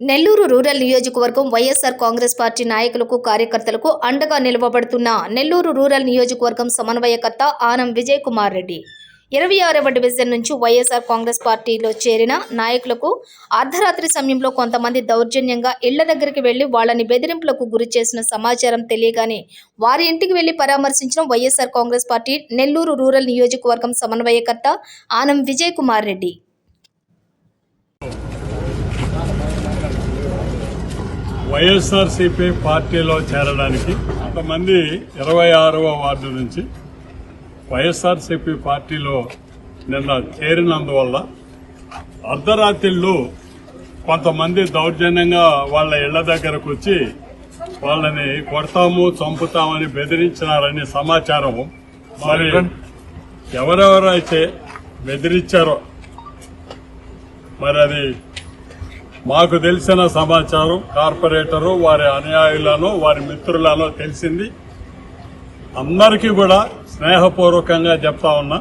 Nellore rural నియోజకవర్గం YSR Congress party నాయకులకు కార్యకర్తలకు అండగా నిలవబడుతున్న నెల్లూరు రూరల్ నియోజకవర్గం సమన్వయకర్త ఆనం విజయ్ కుమార్ రెడ్డి. ఇరవై ఆరవ డివిజన్ నుంచి వైఎస్ఆర్ కాంగ్రెస్ పార్టీలో చేరిన నాయకులకు అర్ధరాత్రి సమయంలో కొంతమంది దౌర్జన్యంగా ఇళ్ళ దగ్గరికి వెళ్ళి వాళ్ళని బెదిరింపులకు గురి చేసిన సమాచారం తెలియగానే వారి ఇంటికి వెళ్ళి పరామర్శించిన YSR Congress party Nellore rural నియోజకవర్గం సమన్వయకర్త ఆనం విజయ్ కుమార్ రెడ్డి. వైఎస్ఆర్సీపీ పార్టీలో చేరడానికి కొంతమంది ఇరవై ఆరవ వార్డు నుంచి వైఎస్ఆర్సీపీ పార్టీలో నిన్న చేరినందువల్ల అర్ధరాత్రిళ్ళు కొంతమంది దౌర్జన్యంగా వాళ్ళ ఇళ్ళ దగ్గరకు వచ్చి వాళ్ళని కొడతాము చంపుతామని బెదిరించినారని సమాచారం మరి ఎవరెవరైతే బెదిరించారో మరి అది మాకు తెలిసిన సమాచారం కార్పొరేటరు వారి అనుయాయులను వారి మిత్రులను తెలిసింది. అందరికీ కూడా స్నేహపూర్వకంగా చెప్తా ఉన్నా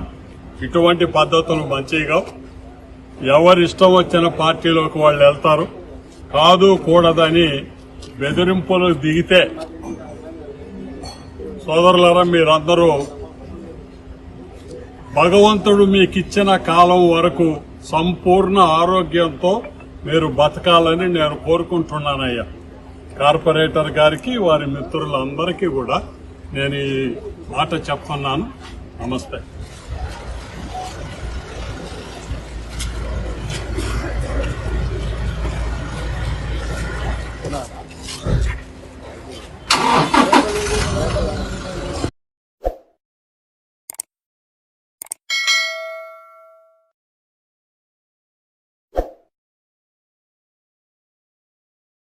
ఇటువంటి పద్ధతులు మంచిగా ఎవరి ఇష్టం వచ్చిన పార్టీలోకి వాళ్ళు వెళ్తారు. కాదు కూడదని బెదిరింపులు దిగితే సోదరులరా మీరందరూ భగవంతుడు మీకిచ్చిన కాలం వరకు సంపూర్ణ ఆరోగ్యంతో మీరు బతకాలని నేను కోరుకుంటున్నానయ్యా. కార్పొరేటర్ గారికి వారి మిత్రులందరికీ కూడా నేను ఈ మాట చెప్పన్నాను నమస్తే.